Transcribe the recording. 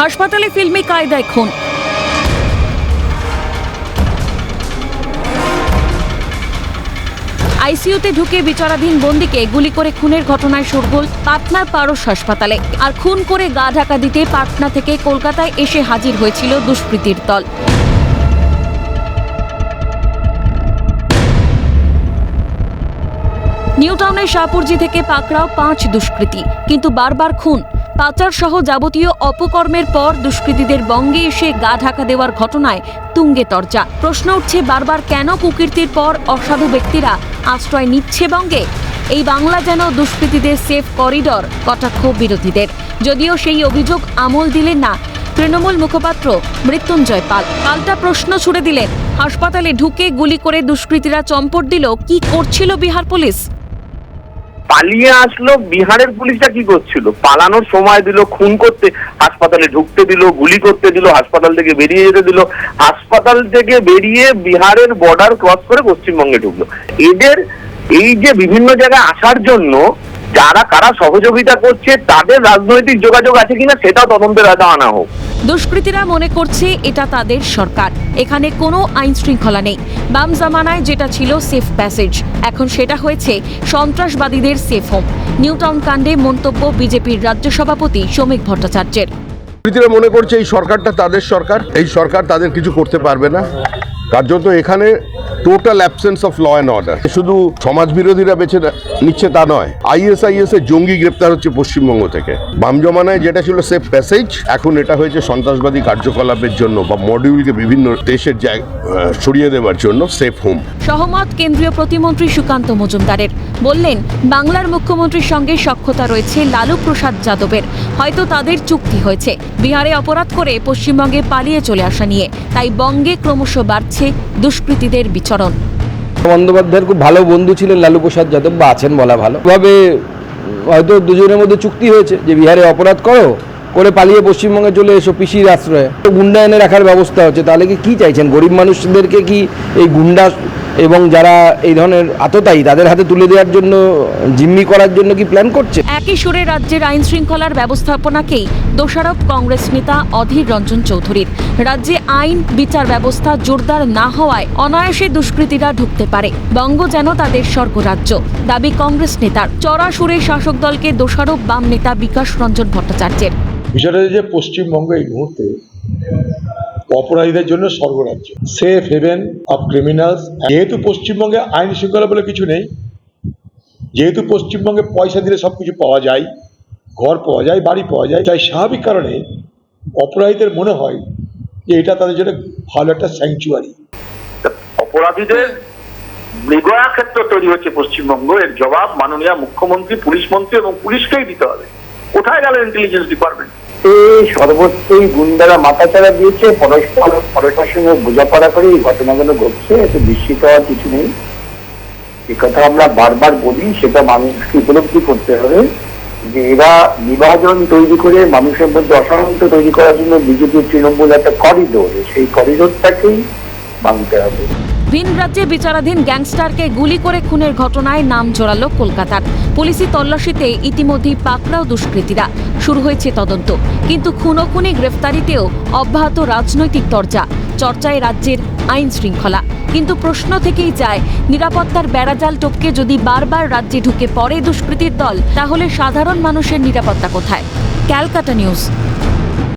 হাসপাতালে ফিল্মি কায়দায় খুন। আইসিইউতে ঢুকে বিচারাধীন বন্দিকে গুলি করে খুনের ঘটনায় শোরগোল পাটনার পারস হাসপাতালে। আর খুন করে গা ঢাকা দিতে পাটনা থেকে কলকাতায় এসে হাজির হয়েছিল দুষ্কৃতীর দল। নিউটাউনের শাহপুরজি থেকে পাকড়াও পাঁচ দুষ্কৃতী, কিন্তু বারবার খুন। পাচার সহ যাবতীয় অপকর্মের পর দুষ্কৃতীদের বঙ্গে এসে গা ঢাকা দেওয়ার ঘটনায় তুঙ্গে তর্জা। প্রশ্ন উঠছে বারবার কেন কুকীর্তির পর অসাধু ব্যক্তিরা আশ্রয় নিচ্ছে বঙ্গে? এই বাংলা যেন দুষ্কৃতীদের সেফ করিডর, কটাক্ষ বিরোধীদের। যদিও সেই অভিযোগ আমল দিলেন না, তৃণমূল মুখপাত্র মৃত্যুঞ্জয় পাল। পাল্টা প্রশ্ন ছুড়ে দিলেন। হাসপাতালে ঢুকে গুলি করে দুষ্কৃতীরা চম্পট দিল। কি করছিল বিহার পুলিশ? পালিয়ে আসলো, বিহারের পুলিশটা কি করছিল? পালানোর সময় দিল, খুন করতে, হাসপাতালে ঢুকতে দিল, গুলি করতে দিল, হাসপাতাল থেকে বেরিয়ে যেতে দিল। হাসপাতাল থেকে বেরিয়ে বিহারের বর্ডার ক্রস করে পশ্চিমবঙ্গে ঢুকলো। এদের এই যে বিভিন্ন জায়গায় আসার জন্য যারা কারা সহযোগিতা করছে তাদের রাজনৈতিক যোগাযোগ আছে কিনা সেটাও তদন্তের আওতায় আনা হোক। দুষ্কৃতীরা মনে করছে এটা তাদের সরকার। এখানে কোনো আইন শৃঙ্খলা নেই। বাম জামানায় যেটা ছিল সেফ প্যাসেজ এখন সেটা হয়েছে সন্ত্রাসবাদীদের সেফ হোম নিউটাউন কাণ্ডে মন্তব্য বিজেপির রাজ্য সভাপতি শ্রমিক ভট্টাচার্যের। দুষ্কৃতীরা মনে করছে এই সরকারটা তাদের সরকার এই সরকার তাদের কিছু করতে পারবে না। কার্যত এখানে total absence of law and order শুধু সমাজ বিরোধীরা বেছে নিচ্ছে তা নয় আইএসআইএস এর জঙ্গি গ্রেপ্তার হচ্ছে পশ্চিমবঙ্গ থেকে। বাম জমানায় যেটা ছিল সেফ প্যাসেজ এখন এটা হয়েছে সন্ত্রাসবাদী কার্যকলাপের জন্য বা মডিউলকে বিভিন্ন দেশের সরিয়ে দেওয়ার জন্য সেফ হোম সহমত কেন্দ্রীয় প্রতিমন্ত্রী সুকান্ত মজুমদারের। বললেন, বাংলার মুখ্যমন্ত্রীর সঙ্গে সখ্যতা রয়েছে লালু প্রসাদ যাদবের। হয়তো তাদের চুক্তি হয়েছে। বিহারে অপরাধ করে পশ্চিমবঙ্গে পালিয়ে চলে আসা নিয়ে। তাই বঙ্গে ক্রমশ বাড়ছে দুষ্কৃতীদের বিচরণ। বন্দ্যোপাধ্যায়ের খুব ভালো বন্ধু ছিলেন লালু প্রসাদ যাদব, বা আছেন বলা ভালো। তবে হয়তো দুজনের মধ্যে চুক্তি হয়েছে যে বিহারে অপরাধ করো, করে পালিয়ে পশ্চিমবঙ্গে চলে এসো পিসির আশ্রয়ে। গুন্ডা এনে রাখার ব্যবস্থা হচ্ছে, তাহলে কী চাইছেন? গরিব মানুষদেরকে কি এই গুন্ডা এবং যারা এই ধরনের আততায়ী তাদের হাতে তুলে দেওয়ার জন্য জিম্মি করার জন্য কি প্ল্যান করছে? একই সুরে রাজ্যের আইন শৃঙ্খলার ব্যবস্থাপনাকেই দোষারোপ কংগ্রেস নেতা অধীর রঞ্জন চৌধুরীর। রাজ্যে আইন বিচার ব্যবস্থা জোরদার না হওয়ায় অনায়াসে দুষ্কৃতীরা ঢুকতে পারে। বঙ্গ যেন তাদের স্বর্গরাজ্য দাবি কংগ্রেস নেতার। চড়া সুরে শাসক দলকে দোষারোপ বাম নেতা বিকাশ রঞ্জন ভট্টাচার্যের। বিষয়টা যে পশ্চিমবঙ্গ এই মুহূর্তে অপরাধীদের জন্য স্বর্গরাজ্য। সেফ হেভেন অফ ক্রিমিনালস যেহেতু পশ্চিমবঙ্গে আইন শৃঙ্খলা বলে কিছু নেই, যেহেতু পশ্চিমবঙ্গে পয়সা দিলে সব কিছু পাওয়া যায়, ঘর পাওয়া যায়, বাড়ি পাওয়া যায়, তাই স্বাভাবিক কারণে অপরাধীদের মনে হয় যে এটা তাদের জন্য ভালো একটা স্যাংচুয়ারি অপরাধীদের মৃগয়া ক্ষেত্র তৈরি হচ্ছে পশ্চিমবঙ্গ। এর জবাব মাননীয় মুখ্যমন্ত্রী, পুলিশ মন্ত্রী এবং পুলিশকেই দিতে হবে। কোথায় গেল ইন্টেলিজেন্স ডিপার্টমেন্ট এই সর্বত্রই গুন্ডারা মাথাচাড়া দিয়েছে, পরস্পর পরস্পরের সঙ্গে বোঝাপড়া করে এই ঘটনাগুলো ঘটছে, এতে বিস্মিত হওয়ার কিছু নেই। এ কথা আমরা বারবার বলি, সেটা মানুষকে উপলব্ধি করতে হবে যে এরা বিভাজন তৈরি করে মানুষের মধ্যে অশান্ত তৈরি করার জন্য বিজেপি তৃণমূল একটা করিডোর, সেই করিডোরটাকেই ভাঙতে হবে। ভিন রাজ্যে বিচারাধীন গ্যাংস্টারকে গুলি করে খুনের ঘটনায় নাম জোড়ালো কলকাতার। পুলিশি তল্লাশিতে ইতিমধ্যেই পাকড়াও দুষ্কৃতীরা। শুরু হয়েছে তদন্ত। কিন্তু খুনো খুনি গ্রেফতারিতেও অব্যাহত রাজনৈতিক তরজা। চর্চায় রাজ্যের আইন শৃঙ্খলা। কিন্তু প্রশ্ন থেকেই যায়, নিরাপত্তার বেড়াজাল টপকে যদি বারবার রাজ্যে ঢুকে পড়ে দুষ্কৃতীর দল, তাহলে সাধারণ মানুষের নিরাপত্তা কোথায়? ক্যালকাটা নিউজ।